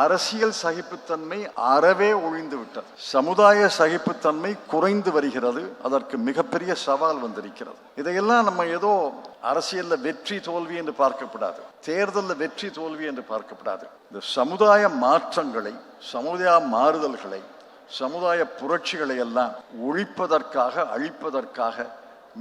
அரசியல் சகிப்புத்தன்மை அறவே ஒழிந்து விட்டது. சமுதாய சகிப்புத்தன்மை குறைந்து வருகிறது. அதற்கு மிகப்பெரிய சவால் வந்திருக்கிறது. இதையெல்லாம் நம்ம ஏதோ அரசியல்ல வெற்றி தோல்வி என்று பார்க்கப்படாது. தேர்தலில் வெற்றி தோல்வி என்று பார்க்கப்படாது. இந்த சமுதாய மாற்றங்களை சமுதாய மாறுதல்களை சமுதாய புரட்சிகளை எல்லாம் ஒழிப்பதற்காக அழிப்பதற்காக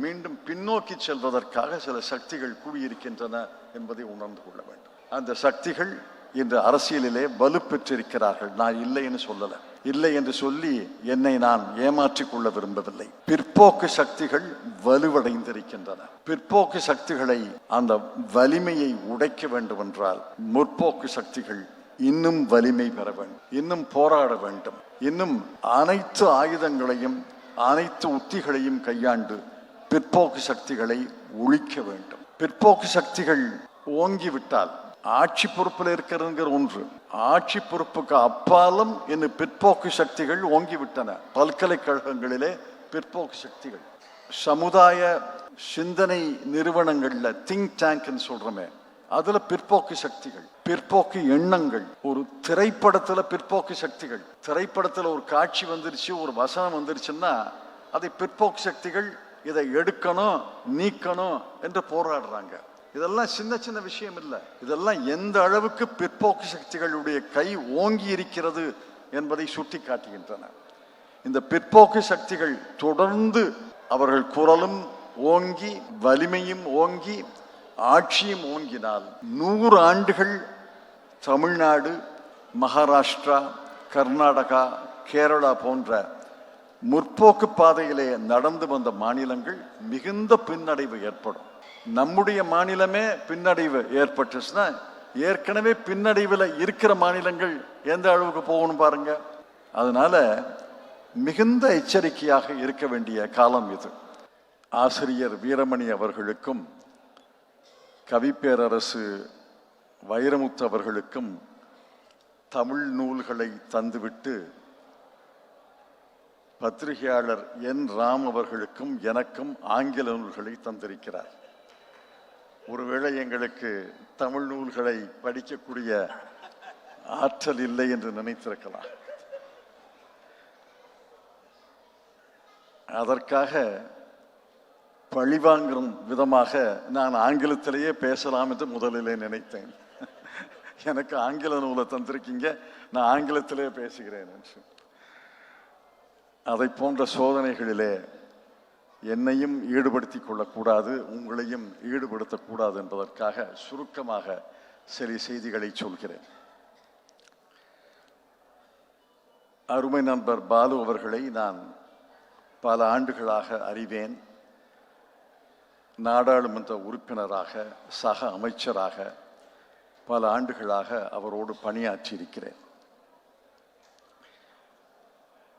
மீண்டும் பின்னோக்கி செல்வதற்காக சில சக்திகள் கூடியிருக்கின்றன என்பதை உணர்ந்து கொள்ள வேண்டும். அந்த சக்திகள் இன்று அரசியலிலே வலுப்பெற்றிருக்கிறார்கள். நான் இல்லை என்று சொல்லல. இல்லை என்று சொல்லி என்னை நான் ஏமாற்றிக் கொள்ள விரும்பவில்லை. பிற்போக்கு சக்திகள் வலுவடைந்திருக்கின்றன. பிற்போக்கு சக்திகளை அந்த வலிமையை உடைக்க வேண்டும் என்றால் முற்போக்கு சக்திகள் இன்னும் வலிமை பெற வேண்டும். இன்னும் போராட வேண்டும். இன்னும் அனைத்து ஆயுதங்களையும் அனைத்து உத்திகளையும் கையாண்டு பிற்போக்கு சக்திகளை ஒழிக்க வேண்டும். பிற்போக்கு சக்திகள் ஓங்கிவிட்டால் ஆட்சி பொறுப்பில் இருக்கிறதுங்கிற ஒன்று. ஆட்சி பொறுப்புக்கு அப்பாலும் இன்னும் பிற்போக்கு சக்திகள் ஓங்கிவிட்டன. பல்கலைக்கழகங்களிலே பிற்போக்கு சக்திகள். சமுதாய சிந்தனை நிறுவனங்களில் திங்க் டேங்க்னு சொல்கிறோமே அதில் பிற்போக்கு சக்திகள் பிற்போக்கு எண்ணங்கள். ஒரு திரைப்படத்தில் பிற்போக்கு சக்திகள். திரைப்படத்தில் ஒரு காட்சி வந்துருச்சு ஒரு வசனம் வந்துருச்சுன்னா அதை பிற்போக்கு சக்திகள் இதை எடுக்கணும் நீக்கணும் என்று போராடுறாங்க. இதெல்லாம் சின்ன சின்ன விஷயம் இல்லை. இதெல்லாம் எந்த அளவுக்கு பிற்போக்கு சக்திகளுடைய கை ஓங்கி இருக்கிறது என்பதை சுட்டி காட்டுகின்றன இந்த பிற்போக்கு சக்திகள் தொடர்ந்து அவர்கள் குரலும் ஓங்கி வலிமையும் ஓங்கி ஆட்சியும் ஓங்கினால் நூறு ஆண்டுகள் தமிழ்நாடு மகாராஷ்டிரா கர்நாடகா கேரளா போன்ற முற்போக்கு பாதையிலே நடந்து வந்த மாநிலங்கள் மிகுந்த பின்னடைவு ஏற்படும். நம்முடைய மாநிலமே பின்னடைவு ஏற்பட்டுச்சுன்னா ஏற்கனவே பின்னடைவில் இருக்கிற மாநிலங்கள் எந்த அளவுக்கு போகணும் பாருங்க. அதனால மிகுந்த எச்சரிக்கையாக இருக்க வேண்டிய காலம் இது. ஆசிரியர் வீரமணி அவர்களுக்கும் கவிப்பேரரசு வைரமுத்து அவர்களுக்கும் தமிழ் நூல்களை தந்துவிட்டு பத்திரிகையாளர் என் ராம் அவர்களுக்கும் எனக்கும் ஆங்கில நூல்களை தந்திருக்கிறார். ஒருவேளை எங்களுக்கு தமிழ் நூல்களை படிக்கக்கூடிய ஆற்றல் இல்லை என்று நினைத்திருக்கலாம். அதற்காக பழிவாங்கும் விதமாக நான் ஆங்கிலத்திலேயே பேசலாம் என்று முதலிலே நினைத்தேன். எனக்கு ஆங்கில நூலை தந்திருக்கீங்க நான் ஆங்கிலத்திலே பேசுகிறேன் என்று. அதை போன்ற சோதனைகளிலே என்னையும் ஈடுபடுத்தி கொள்ளக்கூடாது உங்களையும் ஈடுபடுத்தக்கூடாது என்பதற்காக சுருக்கமாக சில செய்திகளை சொல்கிறேன். அருமை நண்பர் பாலு அவர்களை நான் பல ஆண்டுகளாக அறிவேன். நாடாளுமன்ற உறுப்பினராக சக அமைச்சராக பல ஆண்டுகளாக அவரோடு பணியாற்றியிருக்கிறேன்.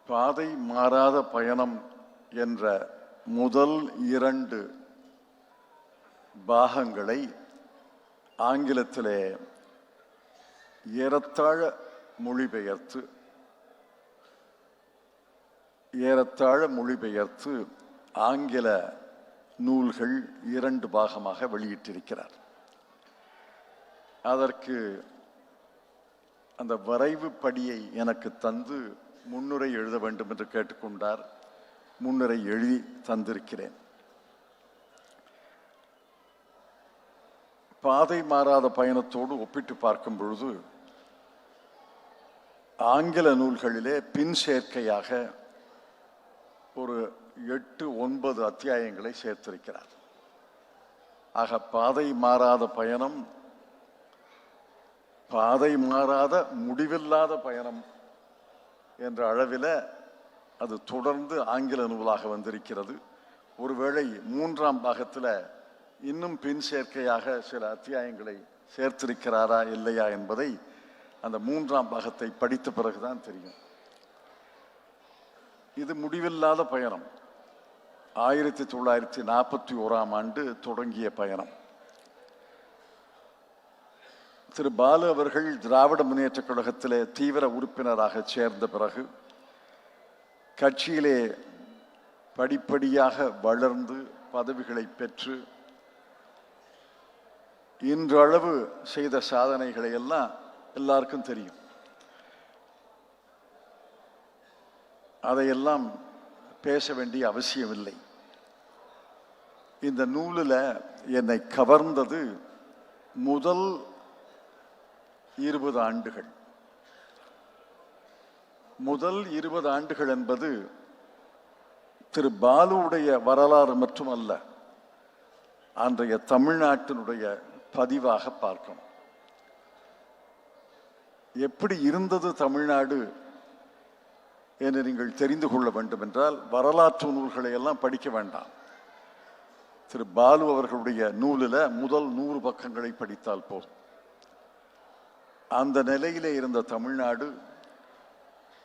பாதை மாறாத பயணம் என்ற முதல் இரண்டு பாகங்களை ஆங்கிலத்திலே ஏறத்தாழ மொழிபெயர்த்து ஏறத்தாழ மொழிபெயர்த்து ஆங்கில நூல்கள் இரண்டு பாகமாக வெளியிட்டிருக்கிறார். அதற்கு அந்த வரைவு படியை எனக்கு தந்து முன்னுரை எழுத வேண்டும் என்று கேட்டுக்கொண்டார். முன்னுரை எழுதி தந்திருக்கிறேன். பாதை மாறாத பயணத்தோடு ஒப்பிட்டு பார்க்கும் பொழுது ஆங்கில நூல்களிலே பின் சேர்க்கையாக ஒரு எட்டு ஒன்பது அத்தியாயங்களை சேர்த்திருக்கிறார். ஆக பாதை மாறாத பயணம் பாதை மாறாத முடிவில்லாத பயணம் என்ற அளவில் அது தொடர்ந்து ஆங்கில நூலாக வந்திருக்கிறது. ஒருவேளை மூன்றாம் பாகத்தில் இன்னும் பின் சேர்க்கையாக சில அத்தியாயங்களை சேர்த்திருக்கிறாரா இல்லையா என்பதை அந்த மூன்றாம் பாகத்தை படித்த பிறகுதான் தெரியும். இது முடிவில்லாத பயணம். ஆயிரத்தி தொள்ளாயிரத்தி நாற்பத்தி ஓராம் ஆண்டு தொடங்கிய பயணம். திரு பாலு அவர்கள் திராவிட முன்னேற்றக் கழகத்திலே தீவிர உறுப்பினராக சேர்ந்த பிறகு கட்சியிலே படிப்படியாக வளர்ந்து பதவிகளை பெற்று இன்றளவு செய்த சாதனைகளை எல்லாம் எல்லாருக்கும் தெரியும். அதையெல்லாம் பேச வேண்டிய அவசியம் இல்லை இந்த நூலில் என்னை கவர்ந்தது முதல் இருபது ஆண்டுகள். முதல் இருபது ஆண்டுகள் என்பது திரு பாலுவுடைய வரலாறு மட்டுமல்ல அன்றைய தமிழ்நாட்டினுடைய பதிவாக பார்க்கணும். எப்படி இருந்தது தமிழ்நாடு என்று நீங்கள் தெரிந்து கொள்ள வேண்டும் என்றால் வரலாற்று நூல்களை எல்லாம் படிக்க வேண்டாம். திரு பாலு அவர்களுடைய நூலில் முதல் நூறு பக்கங்களை படித்தால் போதும். அந்த நிலையிலே இருந்த தமிழ்நாடு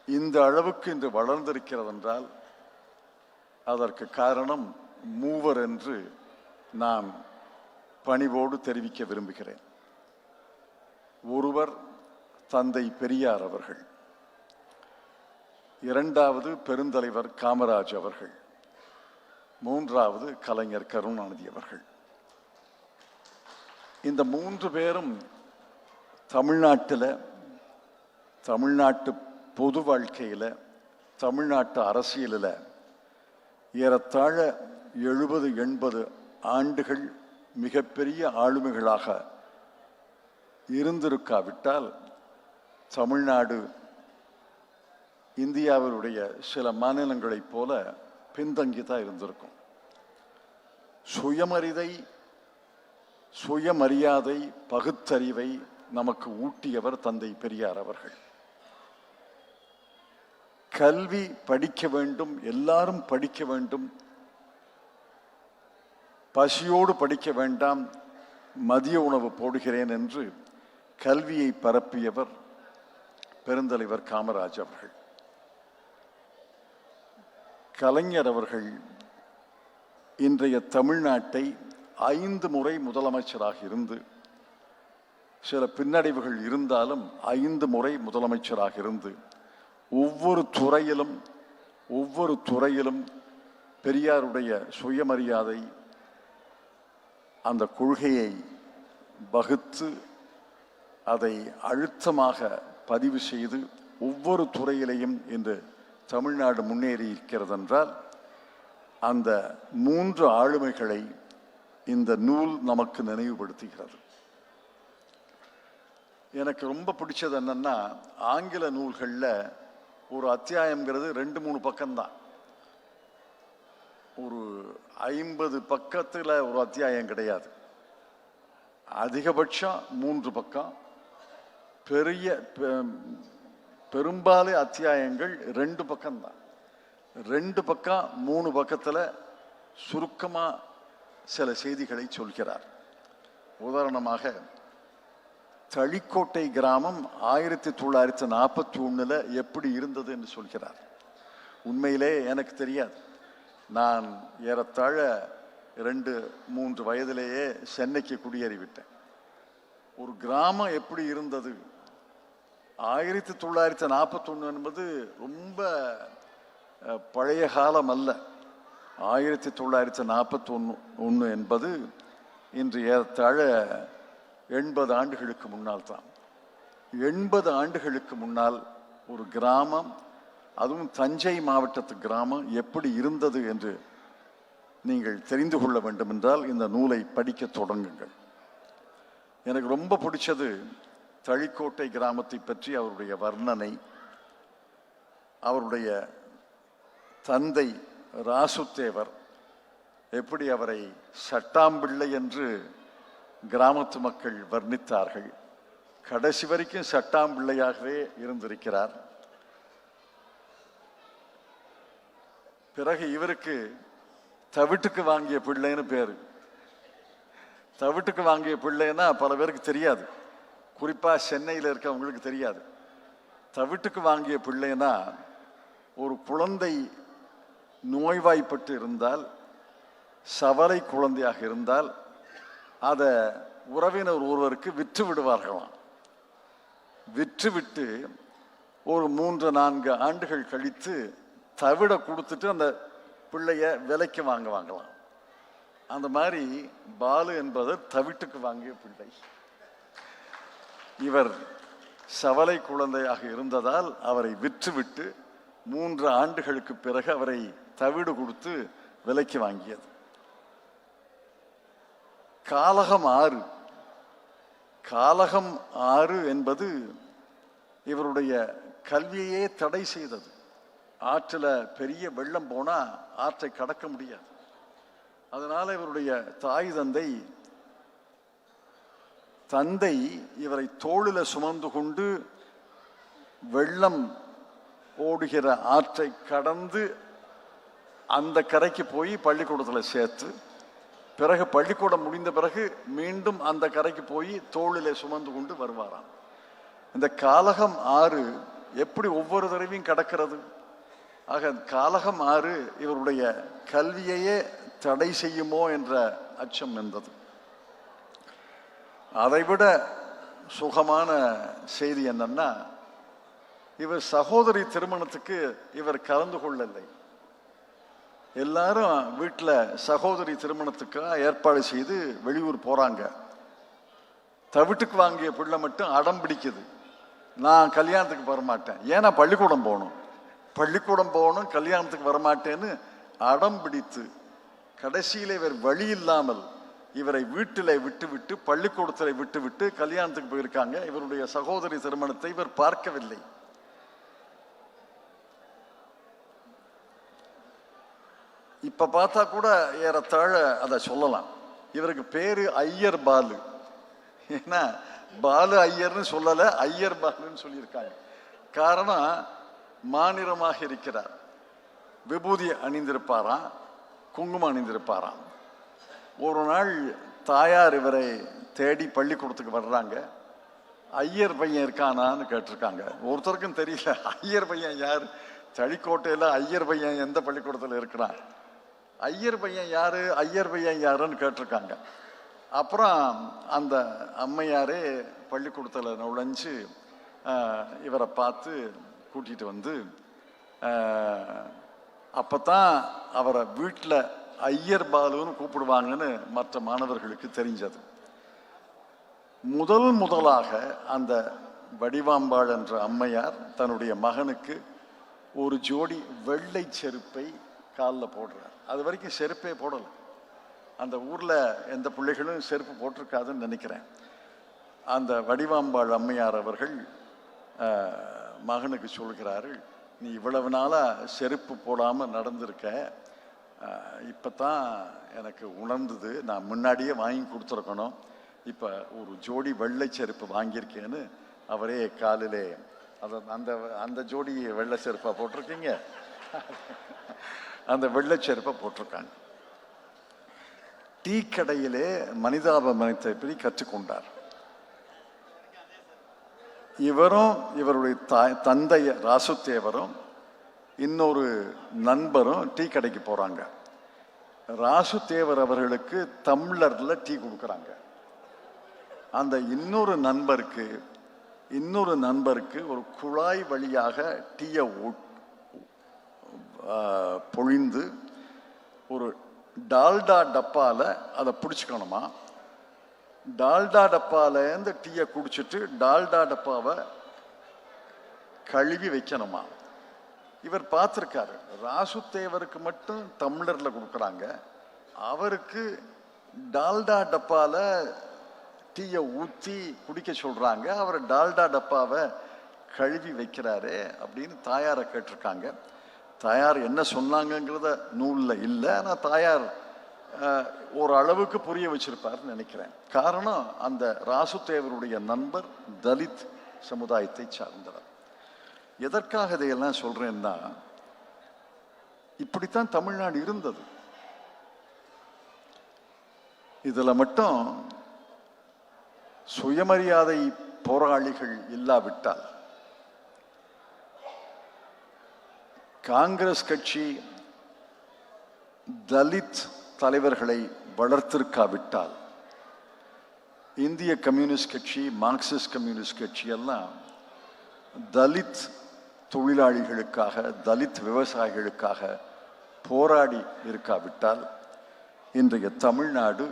இந்த அளவுக்கு இன்று வளர்ந்திருக்கிறது என்றால் அதற்கு காரணம் மூவர் என்று நான் பணிவோடு தெரிவிக்க விரும்புகிறேன். ஒருவர் தந்தை பெரியார் அவர்கள். இரண்டாவது பெருந்தலைவர் காமராஜ் அவர்கள். மூன்றாவது கலைஞர் கருணாநிதி அவர்கள். இந்த மூன்று பேரும் தமிழ்நாட்டில் தமிழ்நாட்டு பொது வாழ்க்கையில் தமிழ்நாட்டு அரசியலில் ஏறத்தாழ எழுபது எண்பது ஆண்டுகள் மிகப்பெரிய ஆளுமைகளாக இருந்திருக்காவிட்டால் தமிழ்நாடு இந்தியாவினுடைய சில மாநிலங்களைப் போல பின்தங்கி தான் இருந்திருக்கும். சுயமரிதை சுயமரியாதை பகுத்தறிவை நமக்கு ஊட்டியவர் தந்தை பெரியார் அவர்கள். கல்வி படிக்க வேண்டும் எல்லாரும் படிக்க வேண்டும். பசியோடு படிக்க வேண்டாம் மதிய உணவு போடுகிறேன் என்று கல்வியை பரப்பியவர் பெருந்தலைவர் காமராஜ் அவர்கள். கலைஞர் அவர்கள் இன்றைய தமிழ்நாட்டை ஐந்து முறை முதலமைச்சராக இருந்து சில பின்னடைவுகள் இருந்தாலும் ஐந்து முறை முதலமைச்சராக இருந்து ஒவ்வொரு துறையிலும் ஒவ்வொரு துறையிலும் பெரியாருடைய சுயமரியாதை அந்த கொள்கையை வகுத்து அதை அழுத்தமாக பதிவு செய்து ஒவ்வொரு துறையிலையும் இன்று தமிழ்நாடு முன்னேறி இருக்கிறது என்றால் அந்த மூன்று ஆளுமைகளை இந்த நூல் நமக்கு நினைவுபடுத்துகிறது. எனக்கு ரொம்ப பிடிச்சது என்னன்னா ஆங்கில நூல்களில் ஒரு அத்தியாயங்கிறது ரெண்டு மூணு பக்கம்தான். ஒரு ஐம்பது பக்கத்தில் ஒரு அத்தியாயம் கிடையாது. அதிகபட்சம் மூன்று பக்கம். பெரிய பெ- பெரும்பாலும் அத்தியாயங்கள் ரெண்டு பக்கம்தான். ரெண்டு பக்கம் மூணு பக்கத்தில் சுருக்கமாக சில செய்திகளை சொல்கிறார். உதாரணமாக தளிக்கோட்டை கிராமம் ஆயிரத்தி தொள்ளாயிரத்தி நாற்பத்தி ஒன்றில் எப்படி இருந்தது என்று சொல்கிறார். உண்மையிலே எனக்கு தெரியாது. நான் ஏறத்தாழ ரெண்டு மூன்று வயதிலேயே சென்னைக்கு குடியேறிவிட்டேன். ஒரு கிராமம் எப்படி இருந்தது? ஆயிரத்தி தொள்ளாயிரத்தி நாற்பத்தொன்று என்பது ரொம்ப பழைய காலம் அல்ல. ஆயிரத்தி தொள்ளாயிரத்தி நாற்பத்தொன்று ஒன்று என்பது இன்று ஏறத்தாழ எண்பது ஆண்டுகளுக்கு முன்னால் தான். எண்பது ஆண்டுகளுக்கு முன்னால் ஒரு கிராமம் அதுவும் தஞ்சை மாவட்டத்து கிராமம் எப்படி இருந்தது என்று நீங்கள் தெரிந்து கொள்ள வேண்டும் என்றால் இந்த நூலை படிக்க தொடங்குங்கள். எனக்கு ரொம்ப பிடிச்சது தளிக்கோட்டை கிராமத்தை பற்றி அவருடைய வர்ணனை அவருடைய தந்தை ராசுத்தேவர் எப்படி அவரை சட்டாம்பிள்ளை என்று கிராமத்து மக்கள் வர்ணித்தார்கள். கடைசி வரைக்கும் சட்டாம் பிள்ளையாகவே இருந்திருக்கிறார். பிறகு இவருக்கு தவிட்டுக்கு வாங்கிய பிள்ளைன்னு பேரு. தவிட்டுக்கு வாங்கிய பிள்ளைன்னா பல பேருக்கு தெரியாது. குறிப்பா சென்னையில் இருக்கவங்களுக்கு தெரியாது. தவிட்டுக்கு வாங்கிய பிள்ளைன்னா ஒரு குழந்தை நோய்வாய்ப்பட்டு இருந்தால் சவலை குழந்தையாக இருந்தால் அதை உறவினர் ஒருவருக்கு விற்று விடுவார்களாம். விற்றுவிட்டு ஒரு மூன்று நான்கு ஆண்டுகள் கழித்து தவிட கொடுத்துட்டு அந்த பிள்ளைய விலைக்கு வாங்க வாங்கலாம் அந்த மாதிரி பாலு என்பவர் தவிட்டுக்கு வாங்கிய பிள்ளை. இவர் சவலை குழந்தையாக இருந்ததால் அவரை விற்றுவிட்டு மூன்று ஆண்டுகளுக்கு பிறகு அவரை தவிடு கொடுத்து விலைக்கு வாங்கியது. காலகம் ஆறு. காலகம் ஆறு என்பது இவருடைய கல்வியையே தடை செய்தது. ஆற்றில் பெரிய வெள்ளம் போனால் ஆற்றை கடக்க முடியாது. அதனால் இவருடைய தாய் தந்தை தந்தை இவரை தோளில் சுமந்து கொண்டு வெள்ளம் ஓடுகிற ஆற்றை கடந்து அந்த கரைக்கு போய் பள்ளிக்கூடத்தில் சேர்த்து பிறகு பள்ளிக்கூடம் முடிந்த பிறகு மீண்டும் அந்த கரைக்கு போய் தோளிலே சுமந்து கொண்டு வருவாராம். இந்த காலகம் ஆறு எப்படி ஒவ்வொரு தடவையும் கடக்கிறது? ஆக காலகம் ஆறு இவருடைய கல்வியையே தடை செய்யுமோ என்ற அச்சம் இருந்தது அதைவிட சுகமான செய்தி என்னன்னா இவர் சகோதரி திருமணத்துக்கு இவர் கலந்து கொள்ளலை. எல்லாரும் வீட்டில் சகோதரி திருமணத்துக்காக ஏற்பாடு செய்து வெளியூர் போகிறாங்க தவிட்டுக்கு வாங்கிய பிள்ளை மட்டும் அடம் பிடிக்குது. நான் கல்யாணத்துக்கு வரமாட்டேன். ஏன்னா பள்ளிக்கூடம் போகணும். பள்ளிக்கூடம் போகணும் கல்யாணத்துக்கு வரமாட்டேன்னு அடம் பிடித்து கடைசியில் இவர் வழி இல்லாமல் இவரை வீட்டில் விட்டுவிட்டு பள்ளிக்கூடத்தில் விட்டுவிட்டு கல்யாணத்துக்கு போயிருக்காங்க. இவருடைய சகோதரி திருமணத்தை இவர் பார்க்கவில்லை. இப்போ பார்த்தா கூட ஏறத்தாழ அதை சொல்லலாம். இவருக்கு பேர் ஐயர் பாலு. ஏன்னா பாலு ஐயர்னு சொல்லலை ஐயர் பாலுன்னு சொல்லியிருக்காங்க. காரணம் மாநிலமாக இருக்கிறார். விபூதி அணிந்திருப்பாராம் குங்குமம் அணிந்திருப்பாராம். ஒரு நாள் தாயார் இவரை தேடி பள்ளிக்கூடத்துக்கு வர்றாங்க. ஐயர் பையன் இருக்கானான்னு கேட்டிருக்காங்க. ஒருத்தருக்கும் தெரியல ஐயர் பையன் யார்? தளிக்கோட்டையில் ஐயர் பையன் எந்த பள்ளிக்கூடத்தில் இருக்கிறான்? ஐயர் பையன் யாரு ஐயர் பையன் யாருன்னு கேட்டிருக்காங்க. அப்புறம் அந்த அம்மையாரே பள்ளிக்கூடத்தில் நுழைஞ்சு இவரை பார்த்து கூட்டிட்டு வந்து அப்போ தான் அவரை வீட்டில் ஐயர் பாலுன்னு கூப்பிடுவாங்கன்னு மற்ற மாணவர்களுக்கு தெரிஞ்சது. முதல் முதலாக அந்த வடிவாம்பாள் என்ற அம்மையார் தன்னுடைய மகனுக்கு ஒரு ஜோடி வெள்ளை செருப்பை காலில் போடுறார். அது வரைக்கும் செருப்பே போடலை. அந்த ஊரில் எந்த பிள்ளைகளும் செருப்பு போட்டிருக்காதுன்னு நினைக்கிறேன். அந்த வடிவாம்பாள் அம்மையார் அவர்கள் மகனுக்கு சொல்கிறார்கள் நீ இவ்வளவு நாளாக செருப்பு போடாமல் நடந்திருக்க. இப்போ தான் எனக்கு உணர்ந்தது. நான் முன்னாடியே வாங்கி கொடுத்துருக்கணும். இப்போ ஒரு ஜோடி வெள்ளை செருப்பு வாங்கியிருக்கேன்னு அவரே காலிலே அதை அந்த அந்த ஜோடி வெள்ளை செருப்பாக போட்டிருக்கீங்க? அந்த வெள்ளைச்செருப்பை போட்டிருக்காங்க. டீ கடையிலே மனிதாபமனத்தை பற்றி கற்றுக்கொண்டார். இவரும் இவருடைய தாய் தந்தை ராசுத்தேவரும் இன்னொரு நண்பரும் டீ கடைக்கு போகிறாங்க ராசுத்தேவர் அவர்களுக்கு தமிழரில் டீ கொடுக்குறாங்க. அந்த இன்னொரு நண்பருக்கு இன்னொரு நண்பருக்கு ஒரு குழாய் வழியாக டீயை ஓட்டு பொழிந்து ஒரு டால்டா டப்பாவில் அதை பிடிச்சிக்கணுமா? டால்டா டப்பாலேருந்து டீயை குடிச்சிட்டு டால்டா டப்பாவை கழுவி வைக்கணுமா? இவர் பார்த்துருக்காரு ராசுத்தேவருக்கு மட்டும் தமிழரில் கொடுக்குறாங்க. அவருக்கு டால்டா டப்பாவில் டீயை ஊற்றி குடிக்க சொல்கிறாங்க அவர் டால்டா டப்பாவை கழுவி வைக்கிறாரு அப்படின்னு தாயாரை கேட்டிருக்காங்க. தாயார் என்ன சொன்னாங்கங்கிறத நூலில் இல்லை. ஆனால் தாயார் ஒரு அளவுக்கு புரிய வச்சிருப்பார்னு நினைக்கிறேன். காரணம் அந்த ராசுதேவருடைய நண்பர் தலித் சமுதாயத்தை சார்ந்தவர். எதற்காக இதையெல்லாம் சொல்றேன்னா இப்படித்தான் தமிழ்நாடு இருந்தது. இதில் மட்டும் சுயமரியாதை போராளிகள் இல்லாவிட்டால் காங்கிரஸ் கட்சி தலித் தலைவர்களை வளர்த்திருக்காவிட்டால் இந்திய கம்யூனிஸ்ட் கட்சி மார்க்சிஸ்ட் கம்யூனிஸ்ட் கட்சி எல்லாம் தலித் தொழிலாளிகளுக்காக தலித் விவசாயிகளுக்காக போராடி இருக்காவிட்டால் இன்றைய தமிழ்நாடு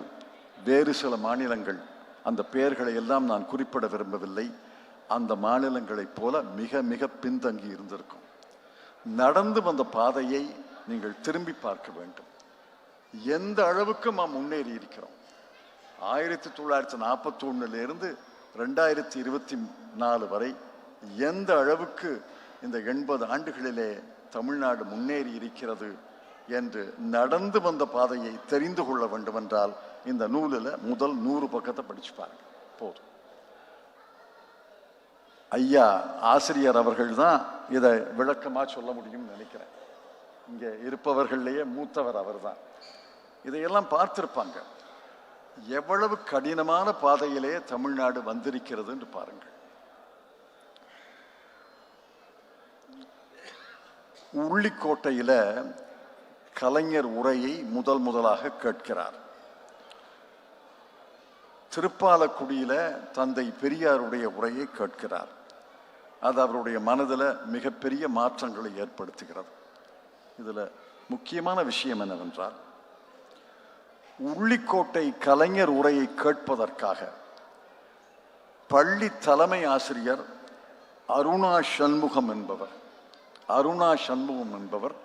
வேறு சில மாநிலங்கள் அந்த பெயர்களை எல்லாம் நான் குறிப்பிட விரும்பவில்லை. அந்த மாநிலங்களைப் போல மிக மிக பின்தங்கி இருந்திருக்கும். நடந்து வந்த பாதையை நீங்கள் திரும்பி பார்க்க வேண்டும். எந்த அளவுக்கு நாம் முன்னேறி இருக்கிறோம்? ஆயிரத்தி தொள்ளாயிரத்தி நாற்பத்தி ஒண்ணுல ரெண்டாயிரத்தி இருபத்தி நாலு வரை எந்த அளவுக்கு இந்த எண்பது ஆண்டுகளிலே தமிழ்நாடு முன்னேறி இருக்கிறது என்று நடந்து வந்த பாதையை தெரிந்து கொள்ள வேண்டுமென்றால் இந்த நூலில் முதல் நூறு பக்கத்தை படிச்சு பாருங்கள் போதும். ஐயா ஆசிரியர் அவர்கள் தான் இதை விளக்கமாக சொல்ல முடியும்னு நினைக்கிறேன். இங்கே இருப்பவர்கள்லேயே மூத்தவர் அவர்தான். இதையெல்லாம் பார்த்துருப்பாங்க. எவ்வளவு கடினமான பாதையிலே தமிழ்நாடு வந்திருக்கிறதுன்னு பாருங்கள். உள்ளிக்கோட்டையில் கலைஞர் உரையை முதல் முதலாக கேட்கிறார். திருப்பாலக்குடியில தந்தை பெரியாருடைய உரையை கேட்கிறார். அது அவருடைய மனதில் மிகப்பெரிய மாற்றங்களை ஏற்படுத்துகிறது. இதில் முக்கியமான விஷயம் என்னவென்றால் உள்ளிக்கோட்டை கலைஞர் உரையை கேட்பதற்காக பள்ளி தலைமை ஆசிரியர் அருணா சண்முகம் என்பவர் அருணா சண்முகம் என்பவர்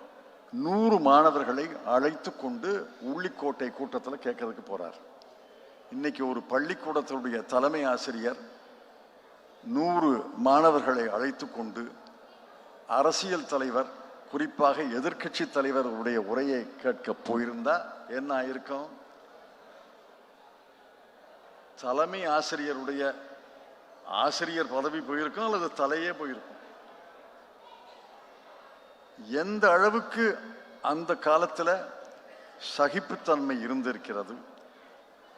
நூறு மாணவர்களை அழைத்து கொண்டு உள்ளிக்கோட்டை கூட்டத்தில் கேட்கறதுக்கு போகிறார் இன்னைக்கு ஒரு பள்ளிக்கூடத்தினுடைய தலைமை ஆசிரியர் நூறு மாணவர்களை அழைத்து கொண்டு அரசியல் தலைவர் குறிப்பாக எதிர்க்கட்சி தலைவருடைய உரையை கேட்க போயிருந்தா என்ன ஆயிருக்கும்? தலைமை ஆசிரியருடைய ஆசிரியர் பதவி போயிருக்கும் அல்லது தலையே போயிருக்கும்? எந்த அளவுக்கு அந்த காலத்துல சகிப்புத்தன்மை இருந்திருக்கிறது?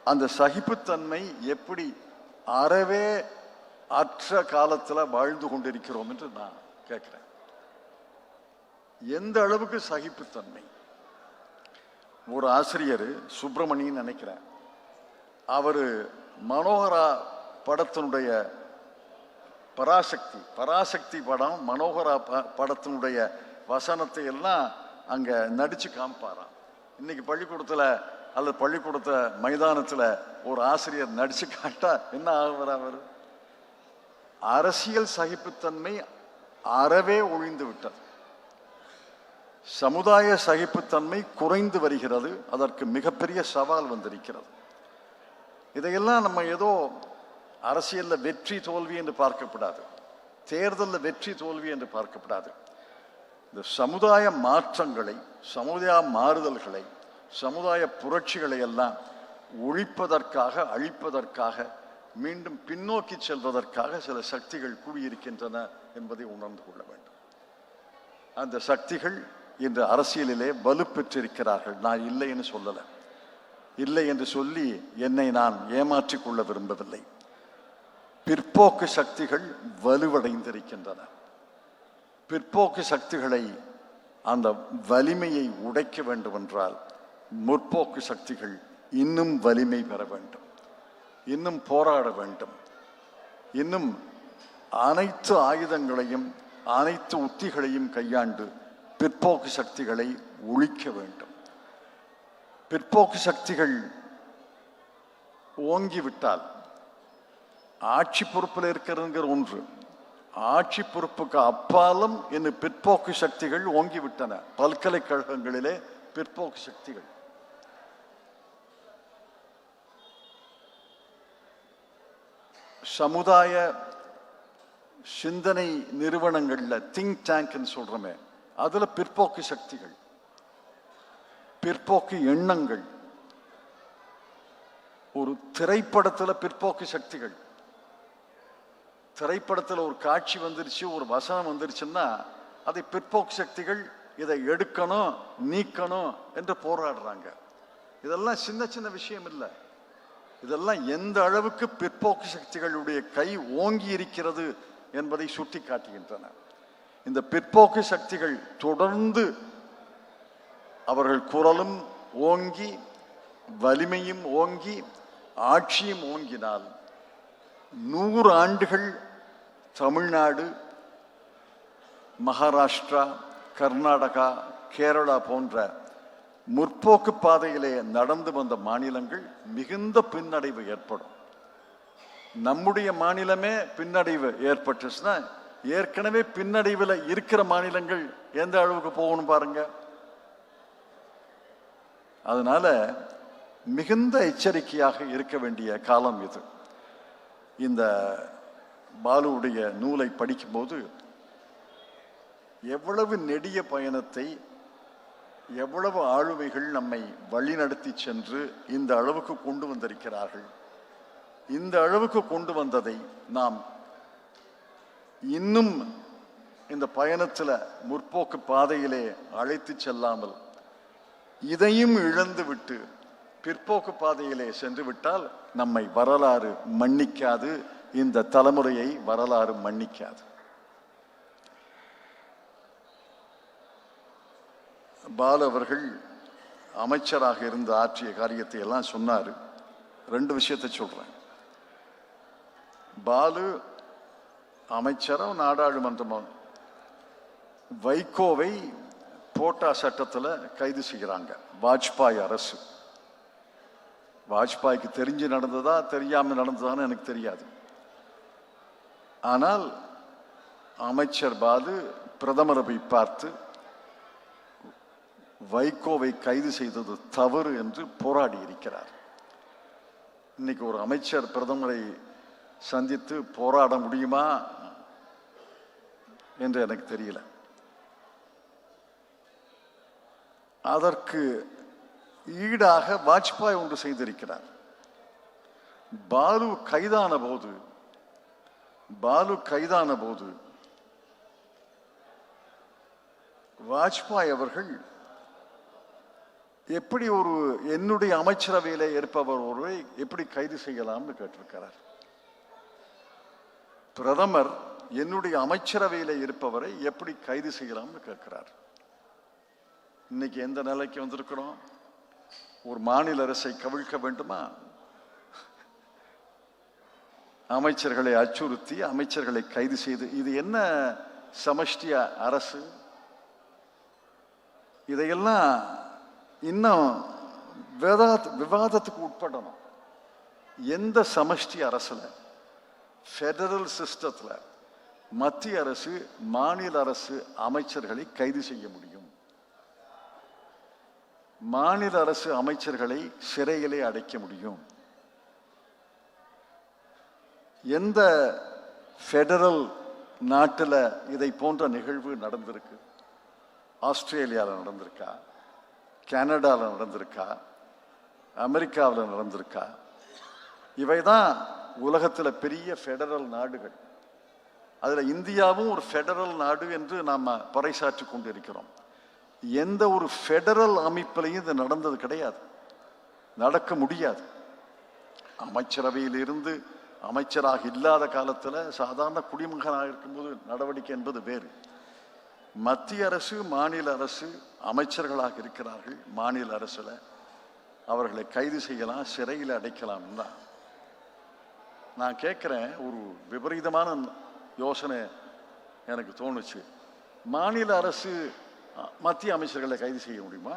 அந்த சகிப்புத்தன்மை எப்படி அறவே அற்ற காலத்துல வாழ்ந்து கொண்டிருக்கிறோம் என்று நான் கேட்குறேன். எந்த அளவுக்கு சகிப்புத்தன்மை? ஒரு ஆசிரியர் சுப்பிரமணியன் நினைக்கிறேன். அவர் மனோகரா படத்தினுடைய பராசக்தி பராசக்தி படம் மனோகரா ப- படத்தினுடைய வசனத்தை எல்லாம் அங்க நடிச்சு காமிப்பாராம். இன்னைக்கு பள்ளிக்கூடத்துல அல்லது பள்ளிக்கூடத்த மைதானத்துல ஒரு ஆசிரியர் நடிச்சு காட்டா என்ன ஆகுவார் அவர்? அரசியல் சகிப்புத்தன்மை அறவே ஒழிந்து விட்டது. சமுதாய சகிப்புத்தன்மை குறைந்து வருகிறது. அதற்கு மிகப்பெரிய சவால் வந்திருக்கிறது. இதையெல்லாம் நம்ம ஏதோ அரசியல்ல வெற்றி தோல்வி என்று பார்க்கப்படாது. தேர்தலில் வெற்றி தோல்வி என்று பார்க்கப்படாது. இந்த சமுதாய மாற்றங்களை சமுதாய மாறுதல்களை சமுதாய புரட்சிகளை எல்லாம் ஒழிப்பதற்காக அழிப்பதற்காக மீண்டும் பின்னோக்கி செல்வதற்காக சில சக்திகள் கூடியிருக்கின்றன என்பதை உணர்ந்து கொள்ள வேண்டும். அந்த சக்திகள் இன்று அரசியலிலே வலுப்பெற்றிருக்கிறார்கள். நான் இல்லை என்று சொல்லலை. இல்லை என்று சொல்லி என்னை நான் ஏமாற்றிக் கொள்ள விரும்பவில்லை. பிற்போக்கு சக்திகள் வலுவடைந்திருக்கின்றன. பிற்போக்கு சக்திகளை அந்த வலிமையை உடைக்க வேண்டுமென்றால் முற்போக்கு சக்திகள் இன்னும் வலிமை பெற வேண்டும். இன்னும் போராட வேண்டும். இன்னும் அனைத்து ஆயுதங்களையும் அனைத்து உத்திகளையும் கையாண்டு பிற்போக்கு சக்திகளை ஒழிக்க வேண்டும். பிற்போக்கு சக்திகள் ஓங்கிவிட்டால் ஆட்சி பொறுப்பில் இருக்கிறதுங்கிற ஒன்று ஆட்சி பொறுப்புக்கு அப்பாலும் இன்னும் பிற்போக்கு சக்திகள் ஓங்கிவிட்டன பல்கலைக்கழகங்களிலே பிற்போக்கு சக்திகள். சமுதாய சிந்தனை நிறுவனங்களில் திங்க் டேங்க்னு சொல்கிறோமே அதில் பிற்போக்கு சக்திகள் பிற்போக்கு எண்ணங்கள். ஒரு திரைப்படத்தில் பிற்போக்கு சக்திகள். திரைப்படத்தில் ஒரு காட்சி வந்துருச்சு ஒரு வசனம் வந்துருச்சுன்னா அதை பிற்போக்கு சக்திகள் இதை எடுக்கணும் நீக்கணும் என்று போராடுறாங்க. இதெல்லாம் சின்ன சின்ன விஷயம் இல்லை. இதெல்லாம் எந்த அளவுக்கு பிற்போக்கு சக்திகளுடைய கை ஓங்கி இருக்கிறது என்பதை சுட்டி காட்டுகின்றன இந்த பிற்போக்கு சக்திகள் தொடர்ந்து அவர்கள் குரலும் ஓங்கி வலிமையும் ஓங்கி ஆட்சியும் ஓங்கினால் நூறு ஆண்டுகள் தமிழ்நாடு மகாராஷ்டிரா கர்நாடகா கேரளா போன்ற முற்போக்கு பாதையிலே நடந்து வந்த மாநிலங்கள் மிகுந்த பின்னடைவு ஏற்படும். நம்முடைய மாநிலமே பின்னடைவு ஏற்பட்டுச்சுன்னா ஏற்கனவே பின்னடைவில் இருக்கிற மாநிலங்கள் எந்த அளவுக்கு போகணும் பாருங்க. அதனால மிகுந்த எச்சரிக்கையாக இருக்க வேண்டிய காலம் இது. இந்த பாலுவுடைய நூலை படிக்கும்போது எவ்வளவு நெடிய பயணத்தை எவ்வளவு ஆளுமைகள் நம்மை வழிநடத்தி சென்று இந்த அளவுக்கு கொண்டு வந்திருக்கிறார்கள். இந்த அளவுக்கு கொண்டு வந்ததை நாம் இன்னும் இந்த பயணத்தில் முற்போக்கு பாதையிலே அழைத்து செல்லாமல் இதையும் இழந்து விட்டு பிற்போக்கு பாதையிலே சென்று விட்டால் நம்மை வரலாறு மன்னிக்காது இந்த தலைமுறையை வரலாறு மன்னிக்காது. பாலு அவர்கள் அமைச்சராக இருந்து ஆற்றிய காரியத்தை எல்லாம் சொன்னார். ரெண்டு விஷயத்தை சொல்கிறேன் பாலு அமைச்சரும் நாடாளுமன்றமும் வைகோவை போட்டா சட்டத்தில் கைது செய்கிறாங்க. வாஜ்பாய் அரசு. வாஜ்பாய்க்கு தெரிஞ்சு நடந்ததா தெரியாமல் நடந்ததான்னு எனக்கு தெரியாது. ஆனால் அமைச்சர் பாலு பிரதமரை போய் பார்த்து வைகோவை கைது செய்தது தவறு என்று போராடி இருக்கிறார். இன்னைக்கு ஒரு அமைச்சர் பிரதமரை சந்தித்து போராட முடியுமா என்று எனக்கு தெரியல. அதற்கு ஈடாக வாஜ்பாய் ஒன்று செய்திருக்கிறார். பாலு கைதான போது பாலு கைதான போது வாஜ்பாய் அவர்கள் எப்படி ஒரு என்னுடைய அமைச்சரவையில் இருப்பவர் ஒருவரை எப்படி கைது செய்யலாம்னு கேட்டிருக்கிறார். பிரதமர் என்னுடைய அமைச்சரவையில் இருப்பவரை எப்படி கைது செய்யலாம்னு கேட்கிறார். இன்னைக்கு எந்த நிலைக்கு வந்திருக்கிறோம்? ஒரு மாநில அரசை கவிழ்க்க வேண்டுமா? அமைச்சர்களை அச்சுறுத்தி அமைச்சர்களை கைது செய்து இது என்ன சமஷ்டியா அரசு? இதையெல்லாம் இன்னும் விவாத விவாதத்துக்கு உட்படணும் எந்த சமஷ்டி அரசில் ஃபெடரல் சிஸ்டத்தில் மத்திய அரசு மாநில அரசு அமைச்சர்களை கைது செய்ய முடியும் மாநில அரசு அமைச்சர்களை சிறையிலே அடைக்க முடியும் எந்த ஃபெடரல் நாட்டில் இதை போன்ற நிகழ்வு நடந்திருக்கு ஆஸ்திரேலியாவில் நடந்திருக்கா கனடாவில் நடந்திருக்கா? அமெரிக்காவில் நடந்திருக்கா? இவை தான் உலகத்தில் பெரிய ஃபெடரல் நாடுகள். அதில் இந்தியாவும் ஒரு ஃபெடரல் நாடு என்று நாம் பறைசாற்றி கொண்டிருக்கிறோம். எந்த ஒரு ஃபெடரல் அமைப்பிலையும் இது நடந்தது கிடையாது. நடக்க முடியாது. அமைச்சரவையில் இருந்து அமைச்சராக இல்லாத காலத்தில் சாதாரண குடிமகனாக இருக்கும்போது நடவடிக்கை என்பது வேறு. மத்திய அரசு மாநில அரசு அமைச்சர்களாக இருக்கிறார்கள். மாநில அரசில் அவர்களை கைது செய்யலாம் சிறையில் அடைக்கலாம் தான். நான் கேட்குறேன் ஒரு விபரீதமான யோசனை எனக்கு தோணுச்சு. மாநில அரசு மத்திய அமைச்சர்களை கைது செய்ய முடியுமா?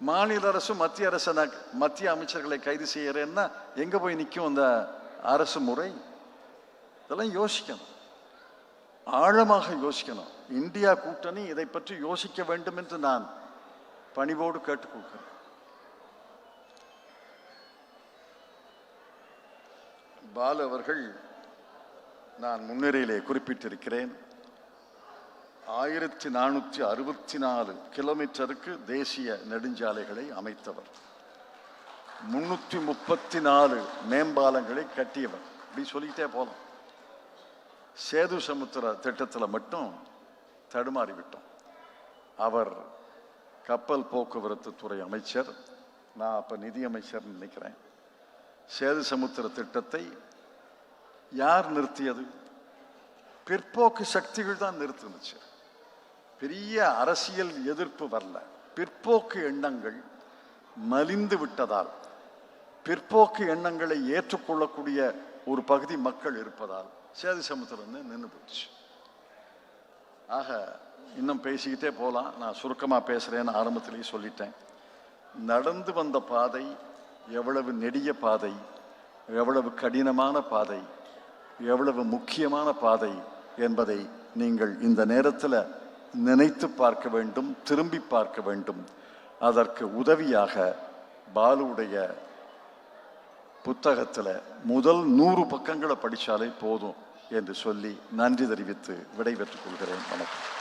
மாநில அரசு மத்திய அரசு நான் மத்திய அமைச்சர்களை கைது செய்யறேன்னா எங்கே போய் நிற்கும் அந்த அரசு முறை? இதெல்லாம் யோசிக்கணும். ஆழமாக யோசிக்கணும். இந்தியா கூட்டணி இதை பற்றி யோசிக்க வேண்டும் என்று நான் பணிவோடு கேட்டுக்கொள்கிறேன். பால் அவர்கள் நான் முன்னுரையிலே குறிப்பிட்டிருக்கிறேன். ஆயிரத்தி நானூற்றி அறுபத்தி நாலு கிலோமீட்டருக்கு தேசிய நெடுஞ்சாலைகளை அமைத்தவர். முன்னூற்றி முப்பத்தி நாலு மேம்பாலங்களை கட்டியவர். இப்படி சொல்லிக்கிட்டே போகலாம் சேது சமுத்திர திட்டத்தில் மட்டும் தடுமாறிவிட்டோம். அவர் கப்பல் போக்குவரத்து துறை அமைச்சர். நான் அப்போ நிதியமைச்சர்னு நினைக்கிறேன். சேது சமுத்திர திட்டத்தை யார் நிறுத்தியது? பிற்போக்கு சக்திகள் தான் நிறுத்தினுச்சு. பெரிய அரசியல் எதிர்ப்பு வரல. பிற்போக்கு எண்ணங்கள் மலிந்து விட்டதால் பிற்போக்கு எண்ணங்களை ஏற்றுக்கொள்ளக்கூடிய ஒரு பகுதி மக்கள் இருப்பதால் சேது சமுத்திரம் நின்று போச்சு ஆக இன்னும் பேசிக்கிட்டே போகலாம் நான் சுருக்கமாக பேசுகிறேன்னு ஆரம்பத்திலேயே சொல்லிட்டேன். நடந்து வந்த பாதை எவ்வளவு நெடிய பாதை எவ்வளவு கடினமான பாதை எவ்வளவு முக்கியமான பாதை என்பதை நீங்கள் இந்த நேரத்தில் நினைத்து பார்க்க வேண்டும் திரும்பி பார்க்க வேண்டும். அதற்கு உதவியாக பாலுவுடைய புத்தகத்தில் முதல் நூறு பக்கங்களை படித்தாலே போதும் என்று சொல்லி நன்றி தெரிவித்து விடைபெற்றுக் கொள்கிறேன். வணக்கம்.